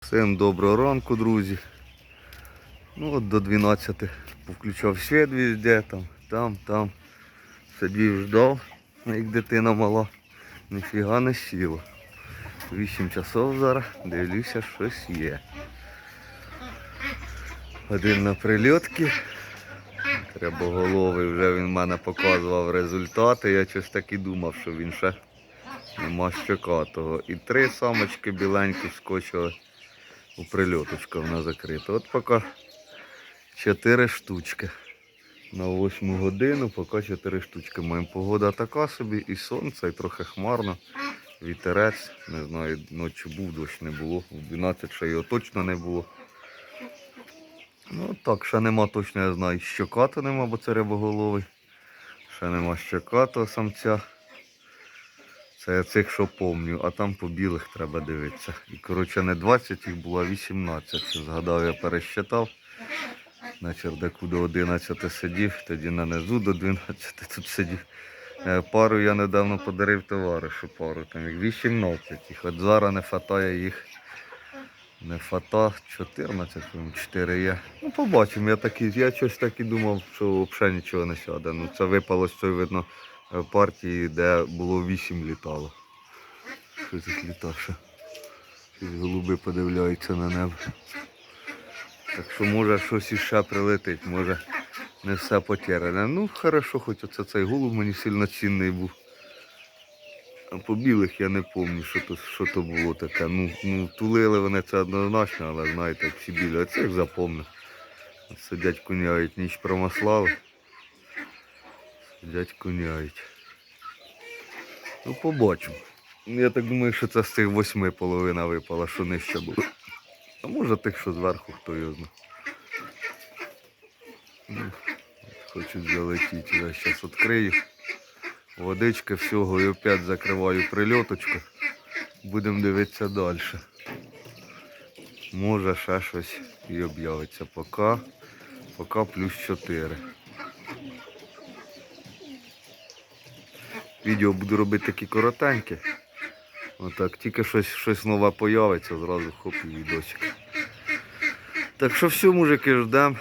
Всім доброго ранку, друзі. Ну от до 12 повключав світ везде, там, там, там. Сидів, ждав, як дитина мала. Ніфіга не сіло. 8 часов зараз, дивлюся, щось є. Один на прильотки. Треба голови, вже він мене показував результати. Я щось так і думав, що він ще нема щокатого. І три самочки біленькі вскочили у прильоточка вона закрита. От поки 4 штучки. На 8 годину поки 4 штучки маємо. Погода така собі, і сонце, і трохи хмарно. Вітерець, не знаю, ночі був, дощ не було. У 12 ще його точно не було. Ну так, ще нема точно, я знаю, щоката нема, бо це рибоголовий. Ще нема щокатого самця. Це я цих, що помню, а там по білих треба дивитися. І коротше не 20 їх було, а 18. Згадав, я пересчитав. На чердаку до 11 сидів, тоді на низу до 12 тут сидів. Е, Пару я недавно подарив товаришу, пару там їх 18 їх. От зараз не хватає їх. Не фата 14, 4 є. Ну побачимо, я такий, я щось так і думав, що взагалі нічого не сяде. Ну це випало з цієї, видно, партії, де було 8 літало. Що тут літа ще? Щось голуби подивляються на небо. Так що може щось іще прилетить, може не все потеряне. Ну, хорошо, хоч оце цей голуб мені сильно цінний був. А по білих я не пам'ятаю, що то, що то було таке. Ну, ну, тулили вони це однозначно, але знаєте, всі білі. Оце їх запомнив. Сидять куняють, ніч промаслали. Сидять куняють. Ну, побачимо. Я так думаю, що це з цих восьми половина випала, що нижче було. А може тих, що зверху, хто його знає. Ну, Хочуть залетіти, я зараз відкрию. Водички всього і опять закриваю прильоточку. Будемо дивитися далі. Може ще щось і об'явиться. Поки, поки плюс 4. Відео буду робити такі коротенькі. Отак, тільки щось, щось нове появиться, зразу хоп і відосик. Так що все, мужики, ждемо.